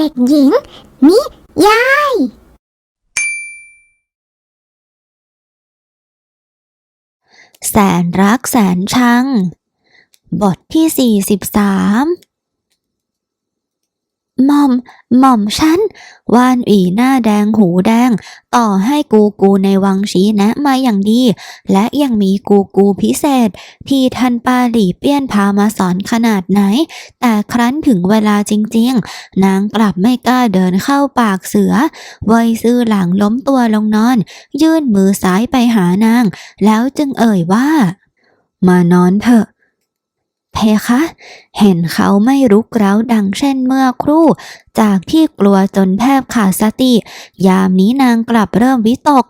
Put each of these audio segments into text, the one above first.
เด็กหญิง นิยาย แสนรักแสนชัง บทที่ 43 หม่อม หม่อมฉัน วานอีหน้าแดงหูแดง ต่อให้กูกูในวังชี้แนะมาอย่างดี และยังมีกูกูพิเศษ ที่ท่านปาหลีเปี้ยนพามาสอนขนาดไหน แต่ครั้นถึงเวลาจริงๆ นางกลับไม่กล้าเดินเข้าปากเสือไวซื่อหลังล้มตัวลงนอน ยื่นมือซ้ายไปหานาง แล้วจึงเอ่ยว่า มานอนเถอะ เพคะ เห็นเขาไม่รุกเร้าดังเช่นเมื่อครู่ จากที่กลัวจนแทบขาดสติ ยามนี้นางกลับเริ่มวิตก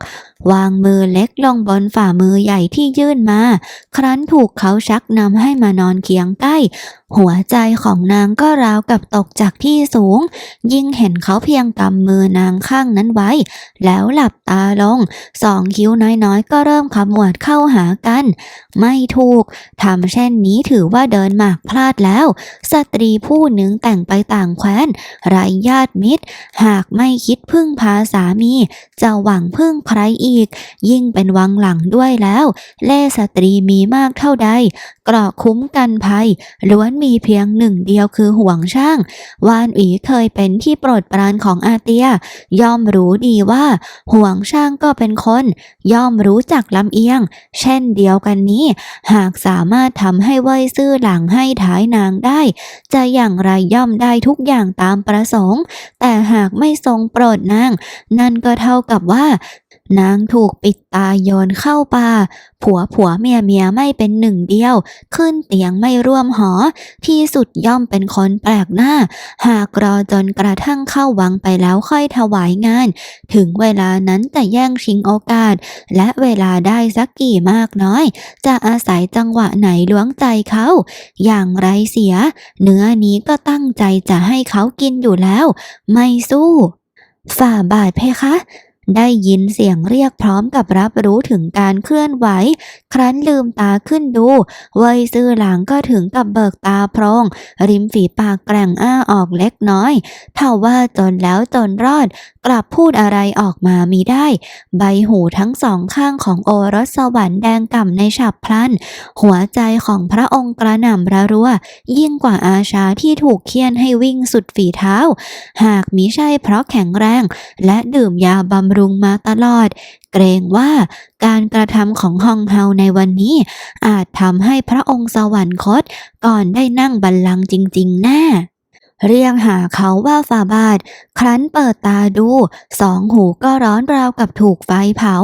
วางมือเล็กลงบนฝ่ามือใหญ่ที่ยื่นมา ครั้นถูกเขาชักนำให้มานอนเคียงใกล้ หัวใจของนางก็ราวกับตกจากที่สูง ยิ่งเห็นเขาเพียงกำมือนางข้างนั้นไว้ แล้วหลับตาลง สองคิ้วน้อยๆ ก็เริ่มขมวดเข้าหากัน ไม่ถูกทำเช่นนี้ถือว่าเดินหมากพลาดแล้ว สตรีผู้หนึ่งแต่งไปต่างแคว้นไรญาติมิตร หากไม่คิดพึ่งพาสามี จะหวังพึ่งใครอีก ยิ่งเป็นวังหลังด้วยแล้ว เล่สตรีมีมากเท่าใดเกราะคุ้มกันภัย ล้วนมีเพียงหนึ่งเดียวคือห่วงช่าง วานอีเคยเป็นที่โปรดปรานของอาเตีย ย่อมรู้ดีว่า ห่วงช่างก็เป็นคน ย่อมรู้จักลำเอียง เช่นเดียวกันนี้ หากสามารถทำให้เว้ยซื่อหลังให้ท้ายนางได้ จะอย่างไรย่อมได้ทุกอย่างตามประสงฆ์แต่หากไม่ทรงโปรดนาง นั่นก็เท่ากับว่า นางถูกปิดตาโยนเข้าป่า ผัวผัวเมียเมียไม่เป็นหนึ่งเดียว ขึ้นเตียงไม่ร่วมหอ ที่สุดย่อมเป็นคนแปลกหน้า หากรอจนกระทั่งเข้าวังไปแล้วค่อยถวายงาน ถึงเวลานั้นจะแย่งชิงโอกาส และเวลาได้สักกี่มากน้อย จะอาศัยจังหวะไหนล้วงใจเขา อย่างไรเสีย เนื้อนี้ก็ตั้งใจจะให้เขากินอยู่แล้ว ไม่สู้ ฝ่าบาทเพคะ ได้ยินเสียงเรียกพร้อมกับรับรู้ถึงการเคลื่อนไหว ครั้นลืมตาขึ้นดูเวยซื่อหลังก็ถึงกับเบิกตาโพรง ริมฝีปากแกร่งอ้าออกเล็กน้อยเท่าว่าจนแล้วจนรอด ลับพูดอะไรออกมามีได้ ใบหูทั้งสองข้างของโอรสสวรรค์แดงก่ำในฉับพลัน หัวใจของพระองค์กระหน่ำระรัว ยิ่งกว่าอาชาที่ถูกเคี่ยนให้วิ่งสุดฝีเท้า หากมิใช่เพราะแข็งแรง และดื่มยาบำรุงมาตลอด เกรงว่าการกระทำของฮองเฮาในวันนี้ อาจทำให้พระองค์สวรรคตก่อนได้นั่งบัลลังก์จริง ๆ แน่ เรียงหาเขาว่าฝาบาท ครั้นเปิดตาดู สองหูก็ร้อนราวกับถูกไฟเผา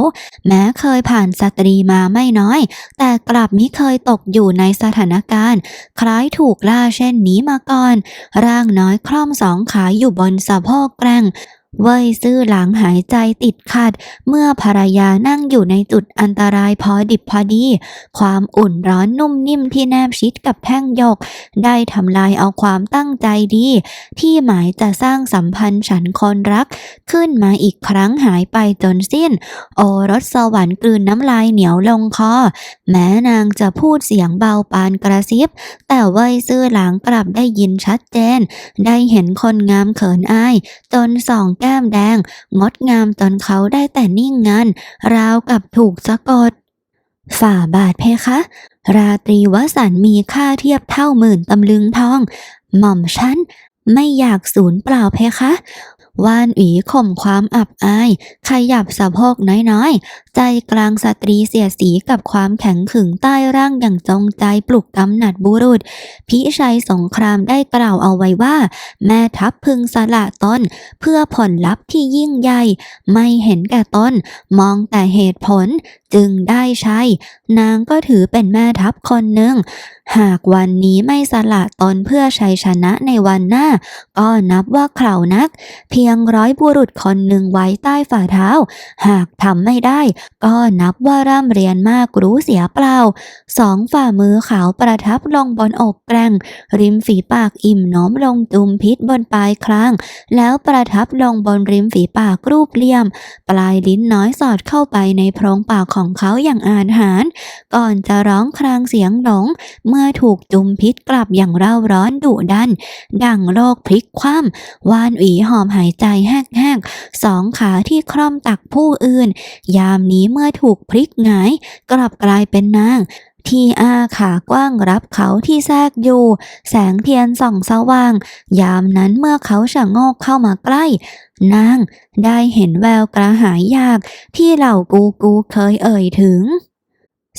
แม้เคยผ่านสตรีมาไม่น้อย แต่กลับมิเคยตกอยู่ในสถานการณ์ คล้ายถูกล่าเช่นนี้มาก่อน ร่างน้อยคล่อมสองขาอยู่บนสะโพกแกร่ง เว่ยซื่อหลังหายใจติดขัด เมื่อภรรยานั่งอยู่ในจุดอันตรายพอดิบพอดี ความอุ่นร้อนนุ่มนิ่มที่แนบชิดกับแท่งหยก ได้ทำลายเอาความตั้งใจดี ที่หมายจะสร้างสัมพันธ์ฉันคนรัก ขึ้นมาอีกครั้งหายไปจนสิ้น โอรสสวรรค์กลืนน้ำลายเหนียวลงคอแม้นางจะพูดเสียงเบาปานกระซิบ แต่เว่ยซื่อหลังกลับได้ยินชัดเจน ได้เห็นคนงามเขินอาย จนส่องแก้มแดง งดงามจนเขาได้แต่นิ่งงันราวกับถูกสะกด ฝ่าบาทเพคะ ราตรีวสันมีค่าเทียบเท่าหมื่นตำลึงทอง หม่อมฉันไม่อยากสูญเปล่าเพคะ ว่านอีข่มความอับอาย ขยับสะโพกน้อยๆ ใจกลางสตรีเสียสีกับความแข็งขึงใต้ร่างอย่างจงใจปลุกกำหนัดบุรุษ พิชัยสงครามได้กล่าวเอาไว้ว่า แม่ทัพพึงสละตนเพื่อผลลัพธ์ที่ยิ่งใหญ่ ไม่เห็นแก่ตนมองแต่เหตุผลจึงได้ใช้ นางก็ถือเป็นแม่ทัพคนหนึ่ง หากวันนี้ไม่สละตนเพื่อชัยชนะในวันหน้า ก็นับว่าเข่านัก เพียงร้อยบุรุษคนหนึ่งไว้ใต้ฝ่าเท้า หากทำไม่ได้ ก็นับว่าร่ำเรียนมากรู้เสียเปล่า สองฝ่ามือขาวประทับลงบนอกแกร่ง ริมฝีปากอิ่มหน้อมลงจุมพิษบนปลายคาง แล้วประทับลงบนริมฝีปากรูปเหลี่ยม ปลายลิ้นน้อยสอดเข้าไปในโพรงปากของเขาอย่างอาหาร ก่อนจะร้องครางเสียงหลงเมื่อมื่อถูกจุมพิษกลับอย่างเร่าร้อนดุดัน ดังโลกพลิกคว่ำวานหวีหอมหายใจแหกๆสองขาที่คร่อมตักผู้อื่น ยามนี้เมื่อถูกพลิกหงาย กลับกลายเป็นนางที่อาขากว้างรับเขาที่แทรกอยู่ แสงเทียนส่องสว่าง ยามนั้นเมื่อเขาชะโงกเข้ามาใกล้ นางได้เห็นแววกระหายอยาก ที่เหล่ากูกูเคยเอ่ยถึง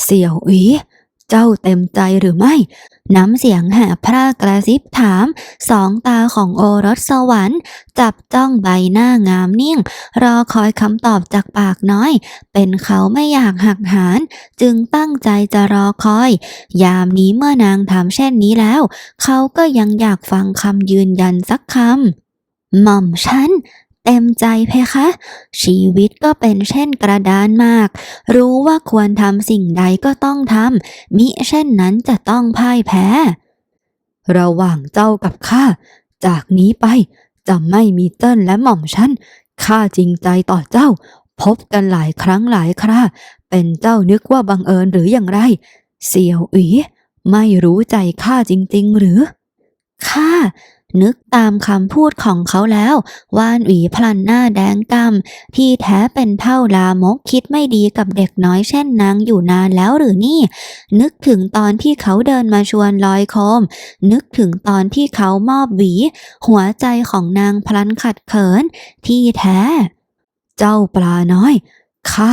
เสี่ยวอี เจ้าเต็มใจหรือไม่ น้ำเสียงแหบพร่ากระซิบถาม สองตาของโอรสสวรรค์ จับจ้องใบหน้างามนิ่ง รอคอยคำตอบจากปากน้อย เป็นเขาไม่อยากหักหาน จึงตั้งใจจะรอคอย ยามนี้เมื่อนางถามเช่นนี้แล้ว เขาก็ยังอยากฟังคำยืนยันสักคำหม่อมฉัน เต็มใจเพคะ ชีวิตก็เป็นเช่นกระดานมาก รู้ว่าควรทำสิ่งใดก็ต้องทำมิเช่นนั้นจะต้องพ่ายแพ้ ระหว่างเจ้ากับข้า จากนี้ไปจะไม่มีเจิ้นและหม่อมฉันข้าจริงใจต่อเจ้า พบกันหลายครั้งหลายครา เป็นเจ้านึกว่าบังเอิญหรืออย่างไร เสี่ยวอีไม่รู้ใจข้าจริง ๆ หรือข้า นึกตามคำพูดของเขาแล้ว ว่านหวีพลันหน้าแดงกำที่แท้เป็นเท่าลามกคิดไม่ดีกับเด็กน้อยเช่นนางอยู่นานแล้วหรือนี่ นึกถึงตอนที่เขาเดินมาชวนลอยโคม นึกถึงตอนที่เขามอบหวี หัวใจของนางพลันขัดเขิน ที่แท้ เจ้าปลาน้อยข้า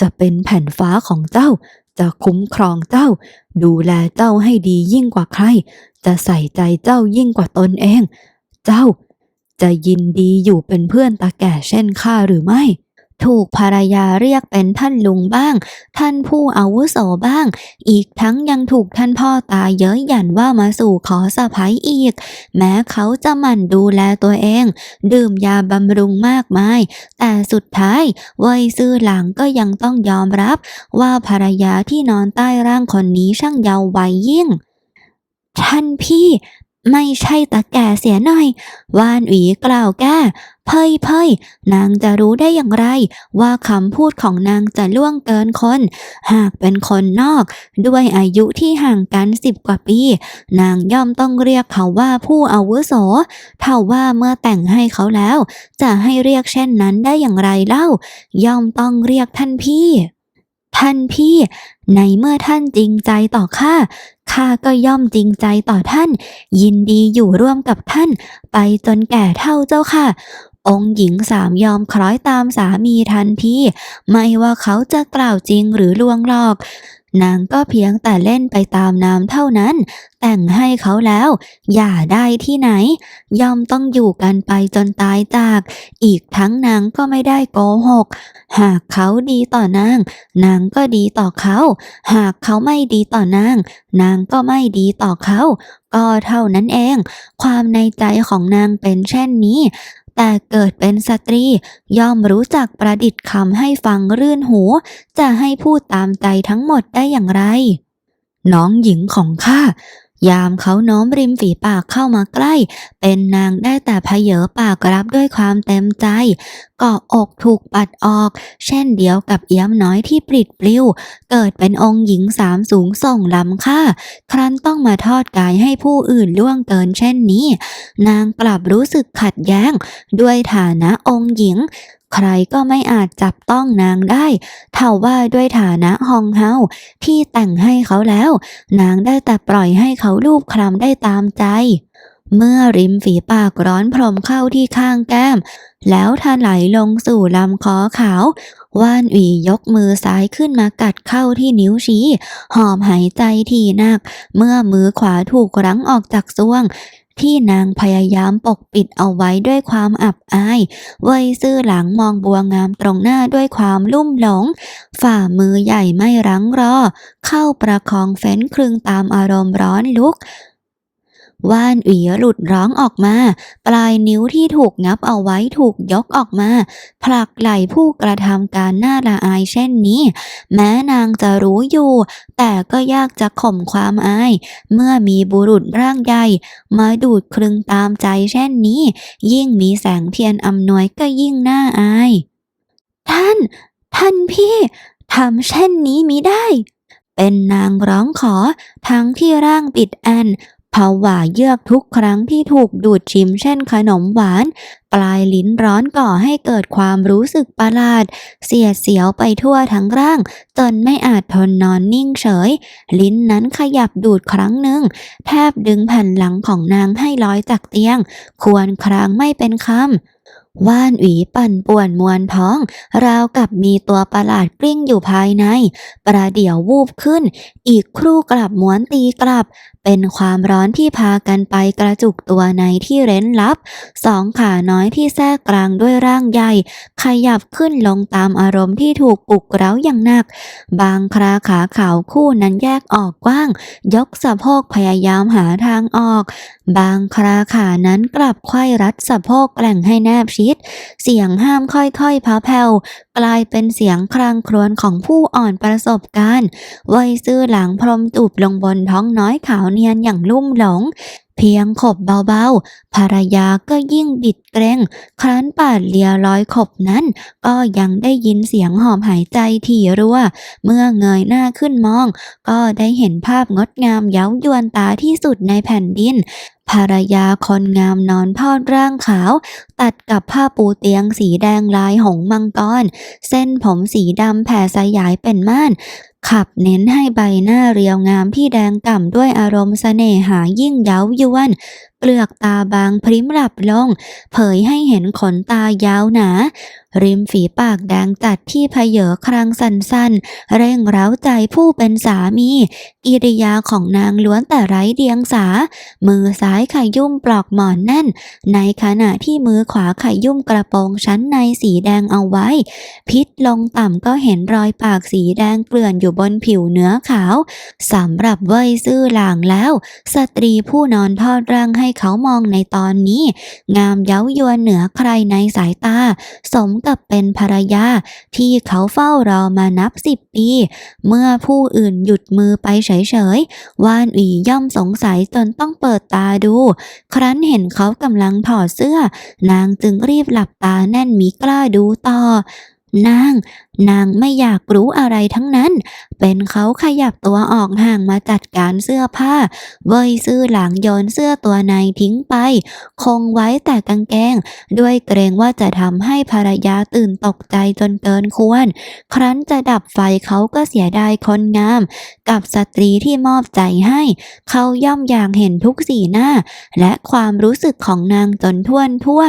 จะเป็นแผ่นฟ้าของเจ้า จะคุ้มครองเจ้า ดูแลเจ้าให้ดียิ่งกว่าใคร จะใส่ใจเจ้ายิ่งกว่าตนเอง เจ้าจะยินดีอยู่เป็นเพื่อนตาแก่เช่นข้าหรือไม่ ถูกภรรยาเรียกเป็นท่านลุงบ้าง ท่านผู้อาวุโสบ้าง อีกทั้งยังถูกท่านพ่อตาเย้ยหยันว่ามาสู่ขอสะพ้ยอีก แม้เขาจะหมั่นดูแลตัวเอง ดื่มยาบำรุงมากมาย แต่สุดท้ายว่ยซื่อหลังก็ยังต้องยอมรับ ว่าภรรยาที่นอนใต้ร่างคนนี้ช่างเยาว์วัยยิ่ง ท่านพี่ไม่ใช่ตาแก่เสียหน่อย วานหวีกล่าวแก้ เพยเพยนางจะรู้ได้อย่างไร ว่าคำพูดของนางจะล่วงเกินคน หากเป็นคนนอก ด้วยอายุที่ห่างกันสิบกว่าปี นางย่อมต้องเรียกเขาว่าผู้อาวุโส เท่าว่าเมื่อแต่งให้เขาแล้ว จะให้เรียกเช่นนั้นได้อย่างไรเล่า ย่อมต้องเรียกท่านพี่ ท่านพี่ ในเมื่อท่านจริงใจต่อข้าข้าก็ย่อมจริงใจต่อท่าน ยินดีอยู่ร่วมกับท่าน ไปจนแก่เท่าเจ้าค่ะ องค์หญิงสามยอมคล้อยตามสามีทันทีไม่ว่าเขาจะกล่าวจริงหรือลวงหลอก นางก็เพียงแต่เล่นไปตามน้ำเท่านั้น แต่งให้เขาแล้ว อย่าได้ที่ไหน ย่อมต้องอยู่กันไปจนตายจาก อีกทั้งนางก็ไม่ได้โกหก หากเขาดีต่อนาง นางก็ดีต่อเขา หากเขาไม่ดีต่อนาง นางก็ไม่ดีต่อเขาก็เท่านั้นเอง ความในใจของนางเป็นเช่นนี้ แต่เกิดเป็นสตรี ย่อมรู้จักประดิษฐ์คำให้ฟังรื่นหู จะให้พูดตามใจทั้งหมดได้อย่างไร น้องหญิงของข้ายามเขาโน้มริมฝีปากเข้ามาใกล้ เป็นนางได้แต่เพเยอปากรับด้วยความเต็มใจ กาะอกถูกปัดออก เช่นเดียวกับเอี้ยมน้อยที่ปลิดปลิว เกิดเป็นองค์หญิงสามสูงส่งล้ำค่า ครั้นต้องมาทอดกายให้ผู้อื่นล่วงเกินเช่นนี้ นางกลับรู้สึกขัดแย้ง ด้วยฐานะองค์หญิงใครก็ไม่อาจจับต้องนางได้ เท่าว่าด้วยฐานะฮองเฮาที่แต่งให้เขาแล้ว นางได้แต่ปล่อยให้เขาลูบคลำได้ตามใจ เมื่อริมฝีปากร้อนพรมเข้าที่ข้างแก้ม แล้วถลายลงสู่ลำคอขาว ว่านหวียกมือซ้ายขึ้นมากัดเข้าที่นิ้วชี้ หอบหายใจทีหนัก เมื่อมือขวาถูกรั้งออกจากซวง ที่นางพยายามปกปิดเอาไว้ด้วยความอับอาย เวยซื่อหลังมองบัวงามตรงหน้าด้วยความลุ่มหลง ฝ่ามือใหญ่ไม่รั้งรอ เข้าประคองเฟ้นครึงตามอารมณ์ร้อนลุก ว่านหวีหลุดร้องออกมา ปลายนิ้วที่ถูกงับเอาไว้ถูกยกออกมา ผลักไหลผู้กระทำการน่าละอายเช่นนี้ แม้นางจะรู้อยู่ แต่ก็ยากจะข่มความอาย เมื่อมีบุรุษร่างใหญ่มาดูดคลึงตามใจเช่นนี้ ยิ่งมีแสงเทียนอำนวยก็ยิ่งน่าอาย ท่าน ท่านพี่ทำเช่นนี้มิได้เเป็นนางร้องขอทั้งที่ร่างปิดแอน ผวาเยือกทุกครั้งที่ถูกดูดชิมเช่นขนมหวาน ปลายลิ้นร้อนก่อให้เกิดความรู้สึกประหลาด เสียดเสียวไปทั่วทั้งร่าง จนไม่อาจทนนอนนิ่งเฉย ลิ้นนั้นขยับดูดครั้งหนึ่ง แทบดึงแผ่นหลังของนางให้ลอยจากเตียง ควรครางไม่เป็นคำว่านหวีปั่นป่วนมวนท้อง ราวกับมีตัวประหลาดกลิ้งอยู่ภายใน ประเดี๋ยววูบขึ้น อีกครู่กลับม้วนตีกลับเป็นความร้อนที่พากันไปกระจุกตัวในที่เร้นลับ สองขาน้อยที่แทรกกลางด้วยร่างใหญ่ ขยับขึ้นลงตามอารมณ์ที่ถูกปลุกเร้าอย่างหนัก บางคราขาขาวคู่นั้นแยกออกกว้าง ยกสะโพกพยายามหาทางออก บางคราขานั้นกลับไขว้รัดสะโพกแกล่งให้แนบชิด เสียงห้ามค่อยๆพะแผ่วกลายเป็นเสียงครางครวญของผู้อ่อนประสบการณ์วัยซื่อหลังพรมจูบลงบนท้องน้อยขาวเนียนอย่างลุ่มหลง เพียงขบเบาๆ ภรรยาก็ยิ่งบิดเกรงครั้นปาดเลียร้อยขบนั้น ก็ยังได้ยินเสียงหอบหายใจถี่รัว เมื่อเงยหน้าขึ้นมอง ก็ได้เห็นภาพงดงามเย้ายวนตาที่สุดในแผ่นดิน ภรรยาคนงามนอนทอดร่างขาว ตัดกับผ้าปูเตียงสีแดงลายหงมังกร เส้นผมสีดำแผ่สยายเป็นม่านขับเน้นให้ใบหน้าเรียวงามที่แดงก่ำด้วยอารมณ์เสน่หายิ่งเย้ายวน เปลือกตาบางพริ้มหลับลง เผยให้เห็นขนตายาวหนา ริมฝีปากแดงจัดที่เพเยอครางสั้นๆ เร่งเร้าใจผู้เป็นสามีกิริยาของนางล้วนแต่ไร้เดียงสา มือซ้ายขยุ่มปลอกหมอนแน่น ในขณะที่มือขวาขยุ่มกระโปรงชั้นในสีแดงเอาไว้ พิษลงต่ำก็เห็นรอยปากสีแดงเกลื่อนอยู่บนผิวเนื้อขาวสำหรับเว่ยซื่อหลางแล้ว สตรีผู้นอนทอดร่างให้เขามองในตอนนี้ งามเย้ายวนเหนือใครในสายตา สมกับเป็นภรรยา ที่เขาเฝ้ารอมานับสิบปี เมื่อผู้อื่นหยุดมือไปเฉยๆ ว่านหวีย่อมสงสัยจนต้องเปิดตาดู ครั้นเห็นเขากำลังถอดเสื้อ นางจึงรีบหลับตาแน่นมิกล้าดูต่อ นาง นางไม่อยากรู้อะไรทั้งนั้น เป็นเขาขยับตัวออกห่างมาจัดการเสื้อผ้า เว่ยซื่อหลังโยนเสื้อตัวในทิ้งไป คงไว้แต่กางเกง ด้วยเกรงว่าจะทำให้ภรรยาตื่นตกใจจนเกินควร ครั้นจะดับไฟเขาก็เสียดายคนงาม กับสตรีที่มอบใจให้ เขาย่อมอยากเห็นทุกสีหน้า และความรู้สึกของนางจนท่วนทั่ว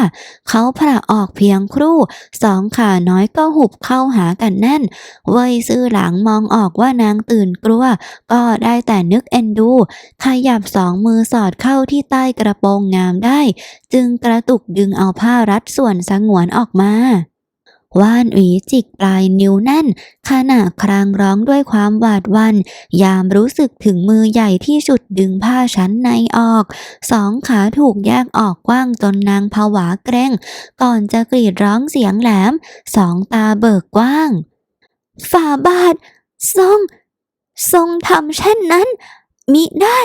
เขาผละออกเพียงครู่ สองขาน้อยก็หุบเข้าหากันแน่น เว่ยซื่อหลังมองออกว่านางตื่นกลัว ก็ได้แต่นึกเอ็นดู ขยับสองมือสอดเข้าที่ใต้กระโปรงงามได้ จึงกระตุกดึงเอาผ้ารัดส่วนสงวนออกมา ว่านหวีจิกปลายนิ้วแน่น ขณะครางร้องด้วยความหวาดวัน ยามรู้สึกถึงมือใหญ่ที่ฉุดดึงผ้าชั้นในออก สองขาถูกแยกออกกว้างจนนางผวาเกรง ก่อนจะกรีดร้องเสียงแหลม สองตาเบิกกว้าง ฝ่าบาท ทรง ทรงทำเช่นนั้นมิได้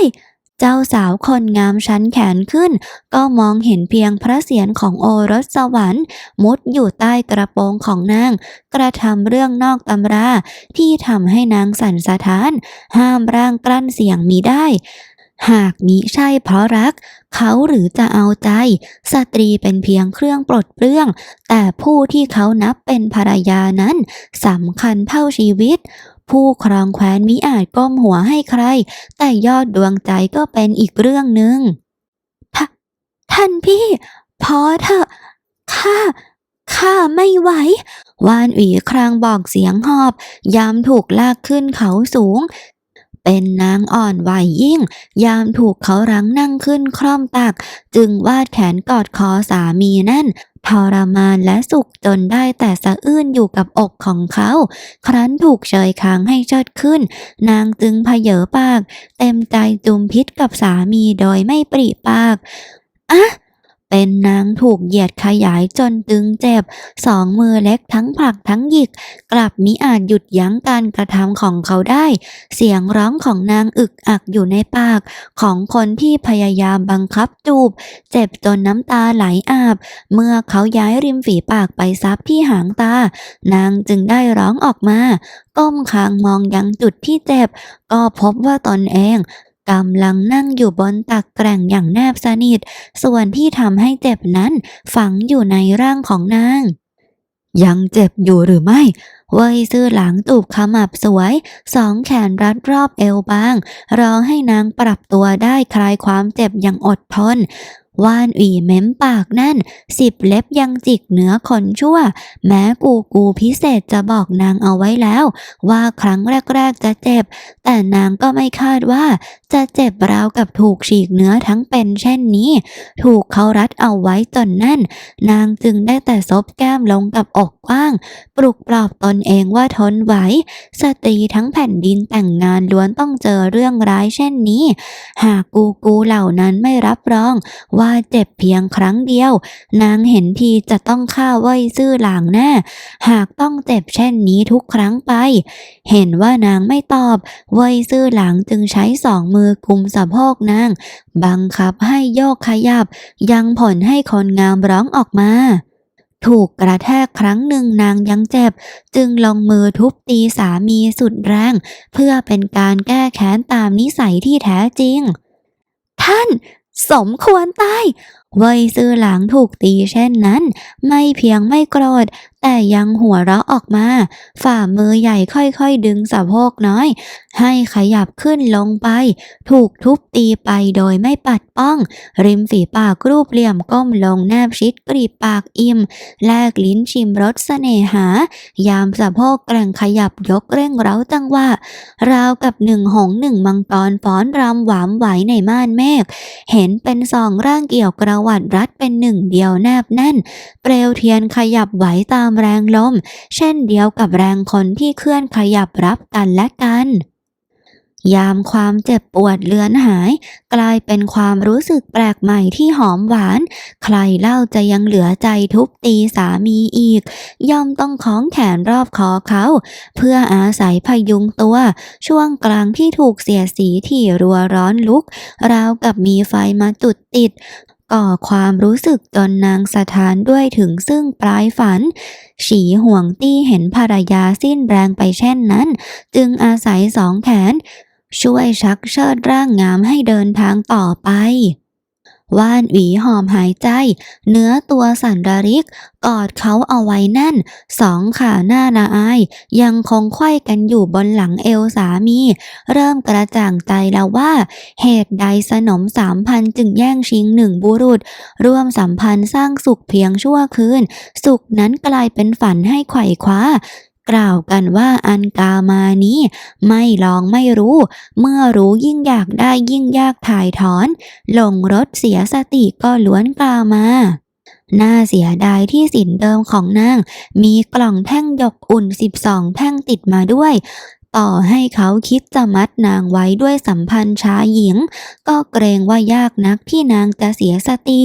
เจ้าสาวคนงามชั้นแขนขึ้น ก็มองเห็นเพียงพระเศียรของโอรสสวรรค์ มุดอยู่ใต้กระโปรงของนาง กระทำเรื่องนอกตำราที่ทำให้นางสั่นสะท้าน ห้ามร่างกลั้นเสียงมิได้ หากมิใช่เพราะรัก เขาหรือจะเอาใจ สตรีเป็นเพียงเครื่องปลดเปลื้อง แต่ผู้ที่เขานับเป็นภรรยานั้นสำคัญเท่าชีวิต ผู้ครองแคว้นมิอาจก้มหัวให้ใคร แต่ยอดดวงใจก็เป็นอีกเรื่องหนึ่งทท่านพี่ พอเถอะข้าข้าไม่ไหว วานหวีครางบอกเสียงหอบ ยามถูกลากขึ้นเขาสูง เป็นนางอ่อนไหวยิ่ง ยามถูกเขารั้งนั่งขึ้นคร่อมตัก จึงวาดแขนกอดคอสามีแน่น ทรมานและสุขจนได้แต่สะอื้นอยู่กับอกของเขา ครั้นถูกเฉยคางให้เชิดขึ้น นางจึงพเยอปาก เต็มใจจุมพิษกับสามีโดยไม่ปริปาก อะ เป็นนางถูกเหยียดขยายจนตึงเจ็บ สองมือเล็กทั้งผลักทั้งหยิก กลับมิอาจหยุดยั้งการกระทำของเขาได้ เสียงร้องของนางอึกอักอยู่ในปาก ของคนที่พยายามบังคับจูบ เจ็บจนน้ำตาไหลอาบ เมื่อเขาย้ายริมฝีปากไปซับที่หางตา นางจึงได้ร้องออกมาก้มคางมองยังจุดที่เจ็บ ก็พบว่าตนเอง กำลังนั่งอยู่บนตักแกร่งอย่างแนบสนิท ส่วนที่ทำให้เจ็บนั้นฝังอยู่ในร่างของนาง ยังเจ็บอยู่หรือไม่ เว่ยซื่อหลังตูบขมับสวย สองแขนรัดรอบเอวบาง รอให้นางปรับตัวได้คลายความเจ็บอย่างอดทน ว่าน ủy เม้มปากแน่น สิบเล็บยังจิกเหนือคนชั่ว แม้กูกูพิเศษจะบอกนางเอาไว้แล้ว ว่าครั้งแรก ๆ จะเจ็บ แต่นางก็ไม่คาดว่า จะเจ็บราวกับถูกฉีกเนื้อทั้งเป็นเช่นนี้ ถูกเขารัดเอาไว้จนแน่น นางจึงได้แต่ซบแก้มลงกับอกกว้าง ปลุกปลอบตนเองว่าทนไหว สตรีทั้งแผ่นดินแต่งงานล้วนต้องเจอเรื่องร้ายเช่นนี้ หากกูกูเหล่านั้นไม่รับรองว่าเจ็บเพียงครั้งเดียว นางเห็นทีจะต้องฆ่าไว้ซื่อหลางแน่หากต้องเจ็บเช่นนี้ทุกครั้งไป เห็นว่านางไม่ตอบไว้ซื่อหลังจึงใช้สองมือกุมสะโพกนาง บังคับให้โยกขยับ ยังผลให้คนงามร้องออกมาถูกกระแทกครั้งหนึ่งนางยังเจ็บ จึงลงมือทุบตีสามีสุดแรง เพื่อเป็นการแก้แค้นตามนิสัยที่แท้จริง ท่าน สมควรตายเว่ยซื่อหลังถูกตีเช่นนั้น ไม่เพียงไม่โกรธ แต่ยังหัวเราะออกมา ฝ่ามือใหญ่ค่อยๆดึงสะโพกน้อย ให้ขยับขึ้นลงไป ถูกทุบตีไปโดยไม่ปัดป้อง ริมฝีปากรูปเหลี่ยมก้มลงแนบชิดกรีบปากอิ่ม แลกลิ้นชิมรสเสน่หา ยามสะโพกแกร่งขยับยกเร่งเร้าจังหวะราวกับหนึ่งหงหนึ่งมังกรฟ้อนรำหวามไหวในม่านเมฆเห็นเป็นสองร่างเกี่ยวกระวัดรัดเป็นหนึ่งเดียวแนบแน่น เปลวเทียนขยับไหวตามแรงลม เช่นเดียวกับแรงคนที่เคลื่อนขยับรับกันและกัน ยามความเจ็บปวดเลือนหาย กลายเป็นความรู้สึกแปลกใหม่ที่หอมหวาน ใครเล่าจะยังเหลือใจทุบตีสามีอีก ย่อมต้องคล้องแขนรอบคอเขา เพื่ออาศัยพยุงตัว ช่วงกลางที่ถูกเสียดสีที่รัวร้อนลุก ราวกับมีไฟมาจุดติด ก่อความรู้สึกจนนางสะท้านด้วยถึงซึ่งปลายฝัน ฉีห่วงตี้เห็นภรรยาสิ้นแรงไปเช่นนั้น จึงอาศัยสองแขน ช่วยชักเชิดร่างงามให้เดินทางต่อไป ว่านหวีหอมหายใจ เนื้อตัวสั่นระริก กอดเขาเอาไว้แน่น สองขาหน้าละอาย ยังคงไขว้กันอยู่บนหลังเอวสามี เริ่มกระจ่างใจแล้วว่า เหตุใดสนมสามพันจึงแย่งชิงหนึ่งบุรุษ ร่วมสัมพันธ์สร้างสุขเพียงชั่วคืน สุขนั้นกลายเป็นฝันให้ไขว่คว้า กล่าวกันว่าอันกามานี้ไม่ลองไม่รู้ เมื่อรู้ยิ่งอยากได้ยิ่งยากถ่ายถอนหลงรถเสียสติก็ล้วนกล่าวมาน่าเสียดายที่สินเดิมของนาง มีกล่องแท่งหยกอุ่น 12 แท่งติดมาด้วย ต่อให้เขาคิดจะมัดนางไว้ด้วยสัมพันธ์ชายหญิง ก็เกรงว่ายากนักที่นางจะเสียสติ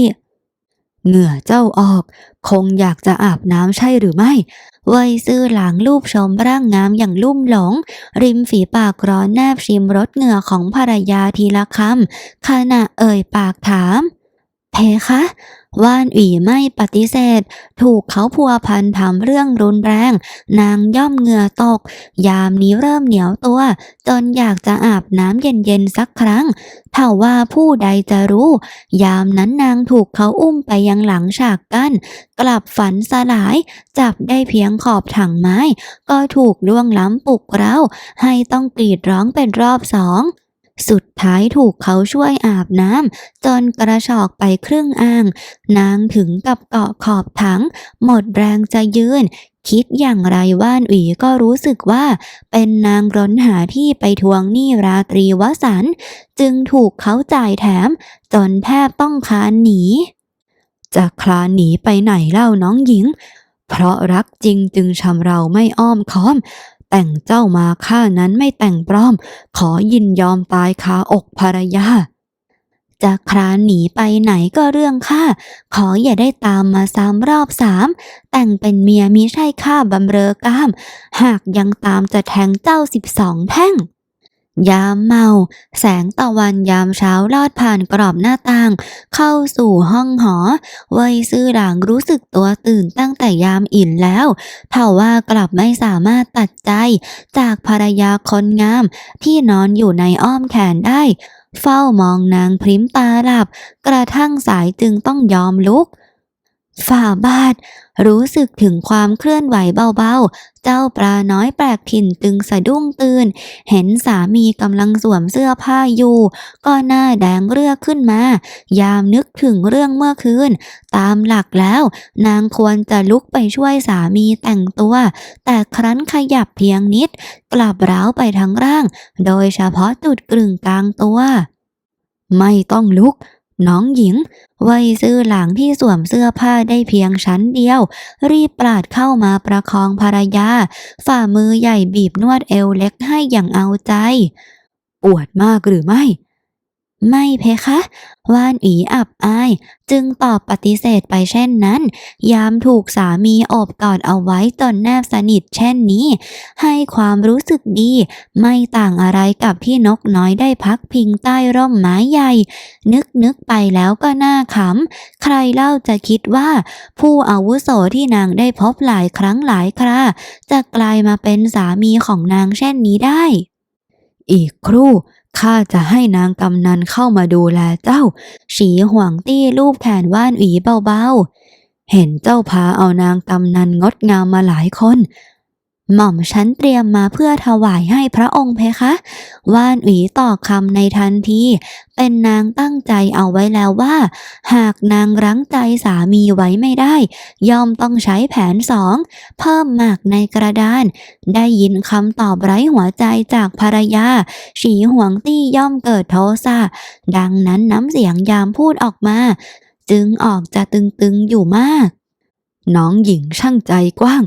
เหงื่อเจ้าออก คงอยากจะอาบน้ำใช่หรือไม่ไวยซื้อหลังรูปชมร่างงามอย่างลุ่มหลง ริมฝีปากร้อนแนบชิมรสเหงื่อของภรรยาทีละคำขณะเอ่ยปากถาม เพคะว่าน ủy ไม่ปฏิเสธ ถูกเขาพัวพันทำเรื่องรุนแรง นางย่อมเหงื่อตก ยามนี้เริ่มเหนียวตัว จนอยากจะอาบน้ำเย็นๆสักครั้งถ้าว่าผู้ใดจะรู้ ยามนั้นนางถูกเขาอุ้มไปยังหลังฉากกั้นกลับฝันสลาย จับได้เพียงขอบถังไม้ ก็ถูกล่วงล้ำปลุกเร้าให้ต้องกรีดร้องเป็นรอบสอง สุดท้ายถูกเขาช่วยอาบน้ำจนกระชอกไปครึ่งอ่าง นางถึงกับเกาะขอบถัง หมดแรงจะยืน คิดอย่างไรว่านหวีก็รู้สึกว่า เป็นนางร้นหาที่ไปทวงหนี้ราตรีวสัน จึงถูกเขาจ่ายแถม จนแทบต้องคลานหนี จะคลานหนีไปไหนเล่าน้องหญิง เพราะรักจริงจึงชำเราไม่อ้อมค้อม แต่งเจ้ามาข้านั้นไม่แต่งปลอม ขอยินยอมตายคาอกภรรยา จะครานหนีไปไหนก็เรื่องข้า ขออย่าได้ตามมาซ้ำรอบสาม แต่งเป็นเมียมิใช่ข้าบำเรอกาม หากยังตามจะแทงเจ้าสิบสองแท่ง ยามเมา แสงตะวันยามเช้าลอดผ่านกรอบหน้าต่าง เข้าสู่ห้องหอเวยซื่อหลางรู้สึกตัวตื่นตั้งแต่ยามอิ่นแล้วเท่าว่ากลับไม่สามารถตัดใจ จากภรรยาคนงาม ที่นอนอยู่ในอ้อมแขนได้ เฝ้ามองนางพริมตาหลับ กระทั่งสายจึงต้องยอมลุก ฝ่าบาท รู้สึกถึงความเคลื่อนไหวเบาๆ เจ้าปลาน้อยแปลกถิ่นจึงสะดุ้งตื่น เห็นสามีกำลังสวมเสื้อผ้าอยู่ ก็หน้าแดงเรือขึ้นมา ยามนึกถึงเรื่องเมื่อคืน ตามหลักแล้ว นางควรจะลุกไปช่วยสามีแต่งตัว แต่ครั้นขยับเพียงนิด กลับร้าวไปทั้งร่าง โดยเฉพาะจุดกลึงกลางตัว ไม่ต้องลุก น้องหญิงวัยซื้อหลังที่สวมเสื้อผ้าได้เพียงชั้นเดียว รีบปราดเข้ามาประคองภรรยา ฝ่ามือใหญ่บีบนวดเอวเล็กให้อย่างเอาใจ ปวดมากหรือไม่ ไม่เพคะ ว่านอีอับอาย จึงตอบปฏิเสธไปเช่นนั้น ยามถูกสามีโอบกอดเอาไว้จนแนบสนิทเช่นนี้ ให้ความรู้สึกดี ไม่ต่างอะไรกับที่นกน้อยได้พักพิงใต้ร่มไม้ใหญ่ นึกนึกไปแล้วก็น่าขำ ใครเล่าจะคิดว่า ผู้อาวุโสที่นางได้พบหลายครั้งหลายครา จะกลายมาเป็นสามีของนางเช่นนี้ได้อีกครู่ ข้าจะให้นางกำนันเข้ามาดูแลเจ้า ฉีห่วงตี้รูปแขนว่านหวีเบาๆ เห็นเจ้าพาเอานางกำนันงดงามมาหลายคน หม่อมฉันเตรียมมาเพื่อถวายให้พระองค์เพคะว่านหวีต่อคำในทันที เป็นนางตั้งใจเอาไว้แล้วว่า หากนางรั้งใจสามีไว้ไม่ได้ ย่อมต้องใช้แผนสอง เพิ่มหมากในกระดาน ได้ยินคำตอบไร้หัวใจจากภรรยาฉีห่วงตี้ย่อมเกิดโทสะดังนั้นน้ำเสียงยามพูดออกมา จึงออกจะตึงๆอยู่มาก น้องหญิงช่างใจกว้าง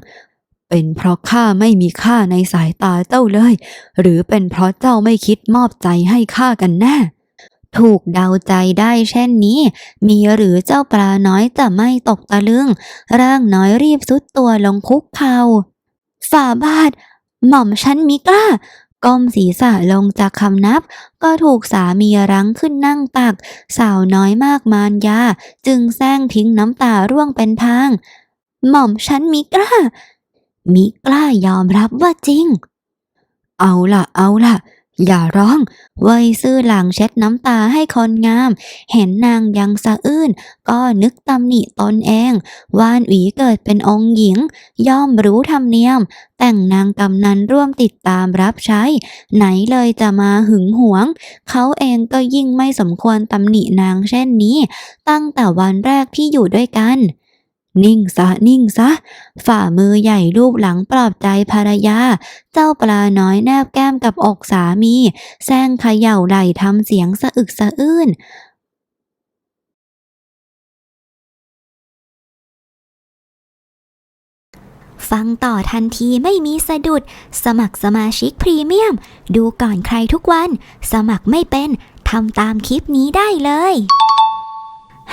เป็นเพราะข้าไม่มีค่าในสายตาเจ้าเลย หรือเป็นเพราะเจ้าไม่คิดมอบใจให้ข้ากันแน่ถูกเดาใจได้เช่นนี้ มีหรือเจ้าปลาน้อยจะไม่ตกตะลึง ร่างน้อยรีบสุดตัวลงคุกเข่าฝ่าบาท หม่อมฉันมิกล้า ก้มศีรษะลงจากคำนับ ก็ถูกสามีรั้งขึ้นนั่งตัก สาวน้อยมากมานยา จึงแซงทิ้งน้ำตาร่วงเป็นทาง หม่อมฉันมิกล้า มิกล้ายอมรับว่าจริง เอาล่ะ เอาล่ะ อย่าร้องเวยซื่อหลังเช็ดน้ำตาให้คนงาม เห็นนางยังสะอื้น ก็นึกตำหนิตนเองว่านหวีเกิดเป็นองค์หญิง ย่อมรู้ธรรมเนียม แต่งนางกำนันร่วมติดตามรับใช้ ไหนเลยจะมาหึงหวง เขาเองก็ยิ่งไม่สมควรตำหนินางเช่นนี้ ตั้งแต่วันแรกที่อยู่ด้วยกัน นิ่งซะนิ่งซะ ฝ่ามือใหญ่รูปหลังปลอบใจภรรยา เจ้าปลาน้อยแนบแก้มกับอกสามี แซงเขย่าไหล่ทำเสียงสะอึกสะอื้นฟังต่อทันทีไม่มีสะดุด สมัครสมาชิกพรีเมียม ดูก่อนใครทุกวัน สมัครไม่เป็นทำตามคลิปนี้ได้เลย